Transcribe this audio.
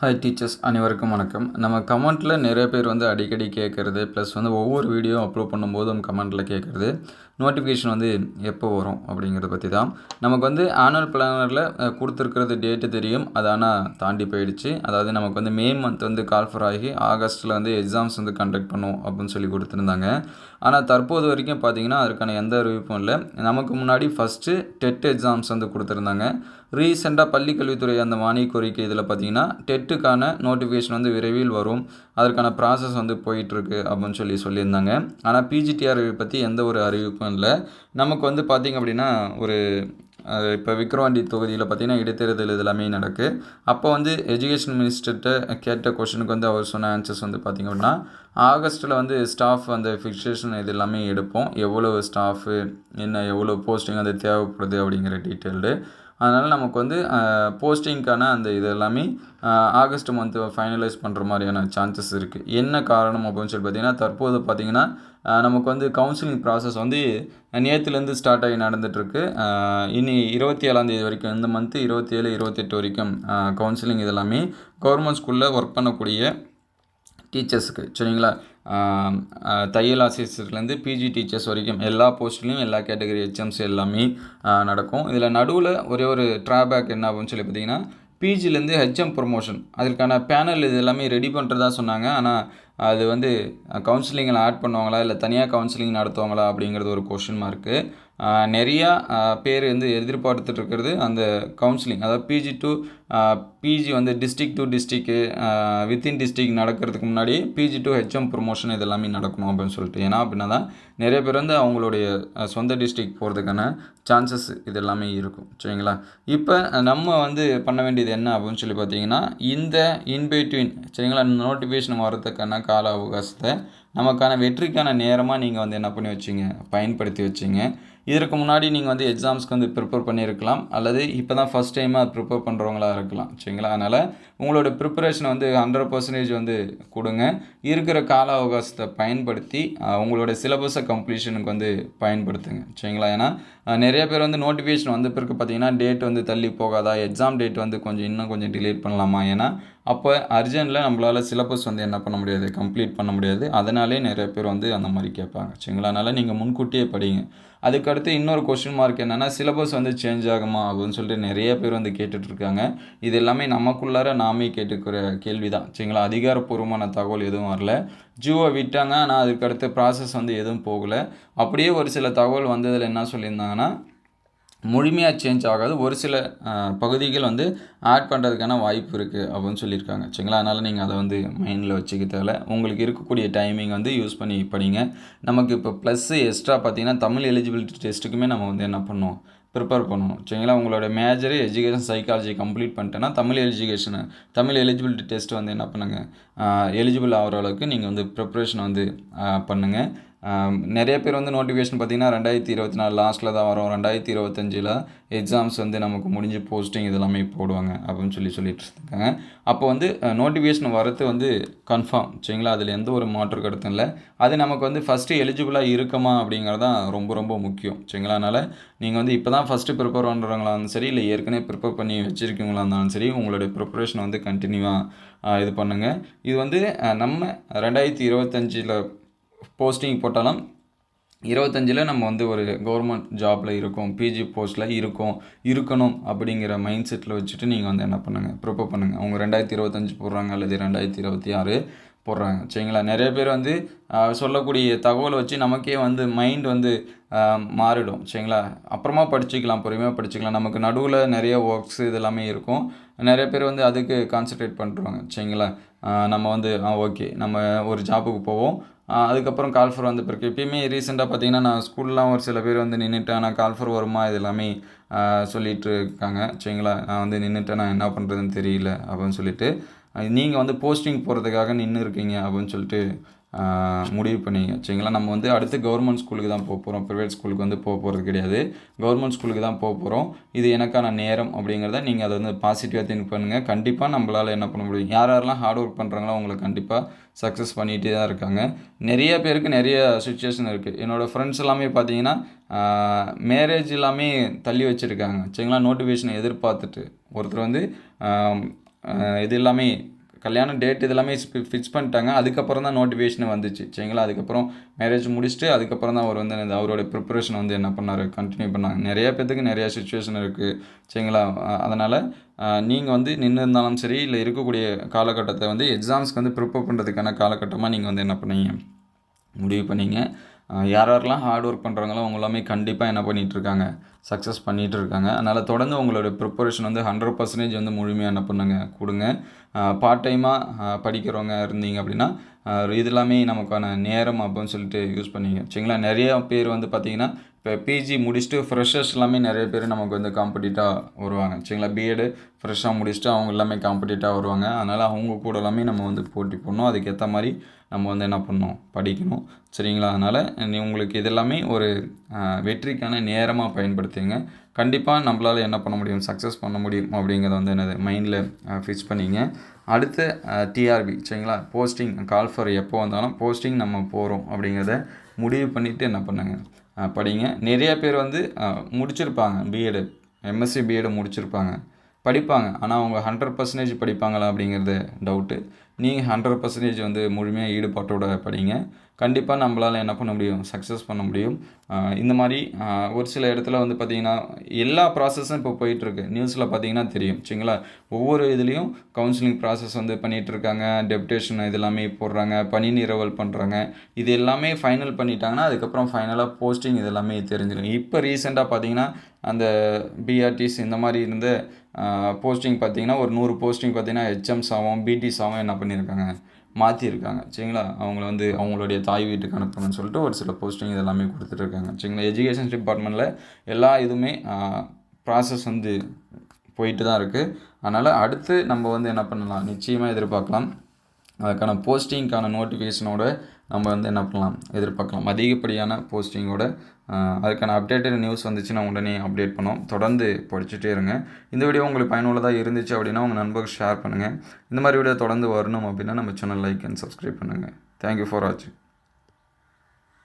Hi teachers அனைவருக்கும் வணக்கம். நம்ம கமெண்ட்டில் நிறைய பேர் வந்து அடிக்கடி கேட்குறது ப்ளஸ் வந்து ஒவ்வொரு வீடியோ அப்லோட் பண்ணும்போதும் கமெண்ட்டில் கேட்குறது நோட்டிஃபிகேஷன் வந்து எப்போ வரும் அப்படிங்கிறத பற்றி தான் நமக்கு வந்து ஆனுவல் பிளானரில் கொடுத்துருக்கிறது டேட்டு தெரியும். அது ஆனால் தாண்டி போயிடுச்சு. அதாவது நமக்கு வந்து மே மந்த் வந்து கால்ஃபர் ஆகி ஆகஸ்ட்டில் வந்து எக்ஸாம்ஸ் வந்து கண்டக்ட் பண்ணும் அப்படின்னு சொல்லி கொடுத்துருந்தாங்க. ஆனால் தற்போது வரைக்கும் பார்த்தீங்கன்னா அதுக்கான எந்த அறிவிப்பும் இல்லை. நமக்கு முன்னாடி ஃபஸ்ட்டு டெட் எக்ஸாம்ஸ் வந்து கொடுத்துருந்தாங்க. ரீசெண்டாக பள்ளிக்கல்வித்துறை அந்த மானிய கோரிக்கை இதில் பார்த்தீங்கன்னா டெட்டுக்கான நோட்டிஃபிகேஷன் வந்து விரைவில் வரும். அதற்கான ப்ராசஸ் வந்து போயிட்டுருக்கு அப்படின்னு சொல்லி சொல்லியிருந்தாங்க. ஆனால் பிஜிடிஆர் பற்றி எந்த ஒரு அறிவிப்பும் இல்லை நமக்கு வந்து பார்த்திங்க அப்படின்னா ஒரு இப்போ விக்ரவாண்டி தொகுதியில் பார்த்திங்கன்னா இடைத்தேர்தல் இது எல்லாமே நடக்கு. அப்போ வந்து எஜுகேஷன் மினிஸ்டர்கிட்ட கேட்ட கொஷனுக்கு வந்து அவர் சொன்ன ஆன்சர்ஸ் வந்து பார்த்திங்க அப்படின்னா ஆகஸ்ட்டில் வந்து ஸ்டாஃப் அந்த ஃபிக்சேஷன் இது எல்லாமே எடுப்போம். எவ்வளோ ஸ்டாஃபு என்ன எவ்வளோ போஸ்டிங் அது தேவைப்படுது அப்படிங்கிற டீட்டெயில்டு அதனால் நமக்கு வந்து போஸ்டிங்க்கான அந்த இது எல்லாமே ஆகஸ்ட் மந்த்து ஃபைனலைஸ் பண்ணுற மாதிரியான சான்சஸ் இருக்குது என்ன காரணம் அப்படின்னு சொல்லி பார்த்தீங்கன்னா தற்போது பார்த்திங்கன்னா நமக்கு வந்து கவுன்சிலிங் ப்ராசஸ் வந்து நேற்றுலேருந்து ஸ்டார்ட் ஆகி நடந்துகிட்ருக்கு இனி இருபத்தி ஏழாந்தேதி வரைக்கும் இந்த மந்த்து இருபத்தி ஏழு இருபத்தெட்டு வரைக்கும் கவுன்சிலிங் இதெல்லாமே கவர்மெண்ட் ஸ்கூலில் ஒர்க் பண்ணக்கூடிய டீச்சர்ஸுக்கு சரிங்களா? தையல் ஆசிரியர்லேருந்து பிஜி டீச்சர்ஸ் வரைக்கும் எல்லா போஸ்ட்லேயும் எல்லா கேட்டகரி ஹெச்எம்ஸ் எல்லாமே நடக்கும். இதில் நடுவில் ஒரே ஒரு ட்ராபேக் என்ன அப்படின்னு சொல்லி பார்த்தீங்கன்னா பிஜிலேருந்து ஹெச்எம் ப்ரொமோஷன் அதற்கான பேனல் இது எல்லாமே ரெடி பண்ணுறதா சொன்னாங்க. ஆனால் அது வந்து கவுன்சிலிங்கில் ஆட் பண்ணுவாங்களா? இல்லை தனியாக கவுன்சிலிங் நடத்துவாங்களா? அப்படிங்கிறது ஒரு கொஷின் மார்க்கு நிறையா பேர் வந்து எதிர்பார்த்துட்டு இருக்கிறது அந்த கவுன்சிலிங் அதாவது பிஜி டு பிஜி வந்து district to district within district நடக்கிறதுக்கு முன்னாடி பிஜி டு ஹெச்எம் ப்ரொமோஷன் இது எல்லாமே நடக்கணும் அப்படின்னு சொல்லிட்டு. ஏன்னா அப்படின்னா தான் நிறைய பேர் வந்து அவங்களுடைய சொந்த டிஸ்ட்ரிக் போகிறதுக்கான சான்சஸ் இது எல்லாமே இருக்கும். சரிங்களா? இப்போ நம்ம வந்து பண்ண வேண்டியது என்ன அப்படின்னு சொல்லி பார்த்தீங்கன்னா இந்த இன்பிட்வீன் சரிங்களா? நோட்டிஃபிகேஷன் வரதுக்கான கால அவகாசத்தை நமக்கான வெற்றிக்கான நேரமாக நீங்கள் வந்து என்ன பண்ணி வச்சிங்க? பயன்படுத்தி வச்சிங்க. இதற்கு முன்னாடி நீங்கள் வந்து எக்ஸாம்ஸ்க்கு வந்து ப்ரிப்பேர் பண்ணியிருக்கலாம். அல்லது இப்போ தான் ஃபஸ்ட் டைமாக ப்ரிப்பேர் பண்ணுறவங்களா இருக்கலாம். சரிங்களா? அதனால் உங்களோட ப்ரிப்பரேஷனை வந்து ஹண்ட்ரட் பர்சன்டேஜ் வந்து கொடுங்க. இருக்கிற கால அவகாசத்தை பயன்படுத்தி உங்களோட சிலபஸை கம்ப்ளீஷனுக்கு வந்து பயன்படுத்துங்க. சரிங்களா? ஏன்னா நிறைய பேர் வந்து நோட்டிஃபிகேஷன் வந்த பிறகு பார்த்தீங்கன்னா டேட் வந்து தள்ளி போகாதா? எக்ஸாம் டேட் வந்து கொஞ்சம் இன்னும் கொஞ்சம் டிலேட் பண்ணலாமா? ஏன்னா அப்போ அர்ஜென்ட்டில் நம்மளால் சிலபஸ் வந்து என்ன பண்ண முடியாது? கம்ப்ளீட் பண்ண முடியாது. அதனாலே நிறைய பேர் வந்து அந்த மாதிரி கேட்பாங்க. சரிங்களா? அதனால் நீங்கள் முன்கூட்டியே படிங்க. அதுக்கடுத்து இன்னொரு கொஷின் மார்க் என்னென்னா சிலபஸ் வந்து சேஞ்ச் ஆகுமா அப்படின்னு சொல்லிட்டு நிறைய பேர் வந்து கேட்டுட்ருக்காங்க. இது எல்லாமே நமக்குள்ளார நாமே கேட்டுக்கிற கேள்வி தான் சரிங்களா? அதிகாரப்பூர்வமான தகவல் எதுவும் வரல. ஜியோ விட்டாங்க. ஆனால் அதுக்கடுத்து ப்ராசஸ் வந்து எதுவும் போகலை. அப்படியே ஒரு சில தகவல் வந்ததில் என்ன சொல்லியிருந்தாங்கன்னா முழுமையாக சேஞ்ச் ஆகாது. ஒரு சில பகுதிகள் வந்து ஆட் பண்ணுறதுக்கான வாய்ப்பு இருக்குது அப்படின்னு சொல்லியிருக்காங்க. சரிங்களா? அதனால் நீங்கள் அதை வந்து மைண்டில் வச்சுக்க தேவை உங்களுக்கு இருக்கக்கூடிய டைமிங் வந்து யூஸ் பண்ணி படிங்க. நமக்கு இப்போ ப்ளஸ்ஸு எக்ஸ்ட்ரா பார்த்தீங்கன்னா தமிழ் எலிஜிபிலிட்டி டெஸ்ட்டுக்குமே நம்ம வந்து என்ன பண்ணுவோம்? ப்ரிப்பேர் பண்ணணும். சரிங்களா? உங்களோட மேஜர் எஜுகேஷன் சைக்காலஜி கம்ப்ளீட் பண்ணிட்டேன்னா Tamil education Tamil eligibility test வந்து என்ன பண்ணுங்கள் எலிஜிபிள் ஆகிற அளவுக்கு நீங்கள் வந்து ப்ரிப்ரேஷன் வந்து பண்ணுங்கள் நிறைய பேர் வந்து நோட்டிஃபிகேஷன் பார்த்திங்கன்னா ரெண்டாயிரத்தி இருபத்தி நாலு லாஸ்ட்டில் தான் வரும். ரெண்டாயிரத்தி இருபத்தஞ்சில் எக்ஸாம்ஸ் வந்து நமக்கு முடிஞ்சு போஸ்டிங் இதெல்லாமே போடுவாங்க அப்படின்னு சொல்லி சொல்லிட்டு இருக்காங்க. அப்போ வந்து நோட்டிஃபிகேஷன் வரது வந்து கன்ஃபார்ம் சரிங்களா? அதில் எந்த ஒரு மாற்று கருத்தும் இல்லை. அது நமக்கு வந்து ஃபஸ்ட்டு எலிஜிபிளாக இருக்குமா அப்படிங்கிறது தான் ரொம்ப ரொம்ப முக்கியம் சரிங்களா? அதனால் நீங்கள் வந்து இப்போ தான் ஃபஸ்ட்டு ப்ரிப்பேர் பண்ணுறவங்களா இருந்தாலும் சரி இல்லை ஏற்கனவே ப்ரிப்பேர் பண்ணி வச்சுருக்கீங்களா இருந்தாலும் சரி உங்களுடைய ப்ரிப்பரேஷன் வந்து கண்டினியூவாக இது பண்ணுங்கள் இது வந்து நம்ம ரெண்டாயிரத்தி இருபத்தஞ்சில் போஸ்டிங் போட்டாலும் இருபத்தஞ்சில் நம்ம வந்து ஒரு கவர்மெண்ட் ஜாபில் இருக்கோம் பிஜி போஸ்ட்டில் இருக்கோம் இருக்கணும் அப்படிங்கிற மைண்ட் செட்டில் வச்சுட்டு நீங்கள் வந்து என்ன பண்ணுங்கள் ப்ரிப்பேர் பண்ணுங்கள் அவங்க ரெண்டாயிரத்தி இருபத்தஞ்சி போடுறாங்க அல்லது ரெண்டாயிரத்தி இருபத்தி ஆறு போடுறாங்க. சரிங்களா? நிறைய பேர் வந்து சொல்லக்கூடிய தகவலை வச்சு நமக்கே வந்து மைண்ட் வந்து மாறிடும். சரிங்களா? அப்புறமா படிச்சுக்கலாம் பொறுமையாக படிச்சுக்கலாம். நமக்கு நடுவில் நிறைய ஒர்க்ஸ் இது எல்லாமே இருக்கும். நிறைய பேர் வந்து அதுக்கு கான்சன்ட்ரேட் பண்ணுறாங்க சரிங்களா? நம்ம வந்து ஓகே நம்ம ஒரு ஜாப்புக்கு போவோம். அதுக்கப்புறம் கால்ஃபர் வந்த பிறகு எப்பயுமே ரீசெண்டாக பார்த்தீங்கன்னா நான் ஸ்கூல்லாம் ஒரு சில பேர் வந்து நின்றுட்டேன் ஆனால் கால்ஃபர் வருமா? இது எல்லாமே சொல்லிகிட்டு இருக்காங்க. சரிங்களா? நான் வந்து நின்றுட்டேன் நான் என்ன பண்ணுறதுன்னு தெரியல அப்படின்னு சொல்லிட்டு நீங்கள் வந்து போஸ்டிங் போகிறதுக்காக நின்று இருக்கீங்க அப்படின்னு சொல்லிட்டு முடிவு பண்ணிங்க. சரிங்களா? நம்ம வந்து அடுத்து கவர்மெண்ட் ஸ்கூலுக்கு தான் போக போகிறோம் ப்ரைவேட் ஸ்கூலுக்கு வந்து போக போகிறது கிடையாது. கவர்மெண்ட் ஸ்கூலுக்கு தான் போக போகிறோம் இது எனக்கான நேரம் அப்படிங்கிறத நீங்கள் அதை வந்து பாசிட்டிவாக திங்க் பண்ணுங்கள் கண்டிப்பாக நம்மளால் என்ன பண்ண முடியும்? யார் யாரெல்லாம் ஹார்ட் ஒர்க் பண்ணுறாங்களோ அவங்களை கண்டிப்பாக சக்ஸஸ் பண்ணிகிட்டே தான் இருக்காங்க. நிறைய பேருக்கு நிறைய சுச்சுவேஷன் இருக்குது என்னோடய ஃப்ரெண்ட்ஸ் எல்லாமே பார்த்தீங்கன்னா மேரேஜ் எல்லாமே தள்ளி வச்சுருக்காங்க. சரிங்களா? நோட்டிஃபிகேஷனை எதிர்பார்த்துட்டு ஒருத்தர் வந்து இது எல்லாமே கல்யாண டேட் இதெல்லாமே ஃபிக்ஸ் பண்ணிட்டாங்க. அதுக்கப்புறம் தான் நோட்டிஃபிகேஷன் வந்துச்சு. சரிங்களா? அதுக்கப்புறம் மேரேஜ் முடிச்சுட்டு அதுக்கப்புறம் தான் அவர் வந்து அவரோட ப்ரிப்பரேஷன் வந்து என்ன பண்ணார்? கண்டினியூ பண்ணாங்க. நிறைய பேத்துக்கு நிறைய சுச்சுவேஷன் இருக்குது சரிங்களா? அதனால் நீங்கள் வந்து நின்று இருந்தாலும் சரி இல்லை இருக்கக்கூடிய காலகட்டத்தை வந்து எக்ஸாம்ஸ்க்கு வந்து ப்ரிப்பேர் பண்ணுறதுக்கான காலகட்டமாக நீங்கள் வந்து என்ன பண்ணீங்க? முடிவு பண்ணீங்க. யார் யாரெல்லாம் ஹார்ட் ஒர்க் பண்ணுறாங்களோ அவங்க எல்லாமே கண்டிப்பாக என்ன பண்ணிகிட்ருக்காங்க சக்ஸஸ் பண்ணிகிட்டு இருக்காங்க அதனால் தொடர்ந்து உங்களோட ப்ரிப்பரேஷன் வந்து ஹண்ட்ரட் பர்சன்டேஜ் வந்து முழுமையாக என்ன பண்ணுங்க கொடுங்க. பார்ட் டைமாக படிக்கிறவங்க இருந்தீங்க அப்படின்னா இதெல்லாமே இது எல்லாமே நமக்கான நேரம் அப்படின்னு சொல்லிட்டு யூஸ் பண்ணிங்க. சரிங்களா? நிறைய பேர் வந்து பார்த்தீங்கன்னா இப்போ பிஜி முடிச்சுட்டு ஃப்ரெஷர்ஸ் எல்லாமே நிறைய பேர் நமக்கு வந்து காம்படிட்டாக வருவாங்க. சரிங்களா? பிஎடு ஃப்ரெஷ்ஷாக முடிச்சுட்டு அவங்க எல்லாமே காம்படிட்டாக வருவாங்க. அதனால் அவங்க கூட எல்லாமே நம்ம வந்து போட்டி போடணும். அதுக்கேற்ற மாதிரி நம்ம வந்து என்ன பண்ணணும்? படிக்கணும். சரிங்களா? அதனால் நீ உங்களுக்கு இதெல்லாமே ஒரு வெற்றிக்கான நேரமாக பயன்படுத்துங்க. கண்டிப்பாக நம்மளால் என்ன பண்ண முடியும்? சக்ஸஸ் பண்ண முடியும் அப்படிங்கிறத வந்து என்னது? மைண்டில் ஃபிக்ஸ் பண்ணிங்க. அடுத்து டிஆர்பி சரிங்களா? போஸ்டிங் கால் ஃபார் எப்போ வந்தாலும் போஸ்டிங் நம்ம போகிறோம் அப்படிங்கிறத முடிவு பண்ணிவிட்டு என்ன பண்ணுங்க? படிங்க. நிறையா பேர் வந்து முடிச்சிருப்பாங்க. B Ed M Sc B Ed முடிச்சிருப்பாங்க. படிப்பாங்க. ஆனால் அவங்க ஹண்ட்ரட் பர்சன்டேஜ் படிப்பாங்களா அப்படிங்கிறது டவுட்டு நீங்கள் ஹண்ட்ரட் பர்சன்டேஜ் வந்து முழுமையாக ஈடுபாட்டோட படிங்க. கண்டிப்பாக நம்மளால் என்ன பண்ண முடியும்? சக்ஸஸ் பண்ண முடியும். இந்த மாதிரி ஒரு சில இடத்துல வந்து பார்த்திங்கன்னா எல்லா ப்ராசஸும் இப்போ போயிட்டுருக்கு. நியூஸில் பார்த்தீங்கன்னா தெரியும். சரிங்களா? ஒவ்வொரு இதுலேயும் கவுன்சிலிங் ப்ராசஸ் வந்து பண்ணிகிட்ருக்காங்க டெப்டேஷன் இது எல்லாமே போடுறாங்க. பணி நிரவல் பண்ணுறாங்க இது எல்லாமே ஃபைனல் பண்ணிட்டாங்கன்னா அதுக்கப்புறம் ஃபைனலாக போஸ்டிங் இது எல்லாமே தெரிஞ்சிடும். இப்போ ரீசெண்டாக பார்த்தீங்கன்னா அந்த பிஆர்டிஸ் இந்த மாதிரி இருந்த போஸ்டிங் பார்த்தீங்கன்னா ஒரு நூறு போஸ்டிங் பார்த்தீங்கன்னா ஹெச்எம்ஸ் ஆகும் பிடிஸ் ஆகும் என்ன பண்ணியிருக்காங்க மாற்றிருக்காங்க சரிங்களா? அவங்கள வந்து அவங்களுடைய தாய் வீட்டுக்கு அனுப்பணும்னு சொல்லிட்டு ஒரு சில போஸ்டிங் இதெல்லாமே கொடுத்துட்ருக்காங்க சரிங்களா? எஜுகேஷன் டிபார்ட்மெண்ட்டில் எல்லா இதுவுமே ப்ராசஸ் வந்து போயிட்டு தான் இருக்குது அதனால் அடுத்து நம்ம வந்து என்ன பண்ணலாம்? நிச்சயமாக எதிர்பார்க்கலாம். அதுக்கான போஸ்டிங்க்கான நோட்டிஃபிகேஷனோட நம்ம வந்து என்ன பண்ணலாம் எதிர்பார்க்கலாம். அதிகப்படியான போஸ்டிங்கோட அதுக்கான அப்டேட்டட் நியூஸ் வந்துச்சுன்னா உடனே அப்டேட் பண்ணோம் தொடர்ந்து படிச்சுட்டே இருங்க. இந்த வீடியோ உங்களுக்கு பயனுள்ளதாக இருந்துச்சு அப்படின்னா உங்கள் நண்பர்கள் ஷேர் பண்ணுங்கள் இந்த மாதிரி வீடியோ தொடர்ந்து வரணும் அப்படின்னா நம்ம சேனல் லைக் அண்ட் சப்ஸ்கிரைப் பண்ணுங்கள் தேங்க்யூ ஃபார் வாட்சிங்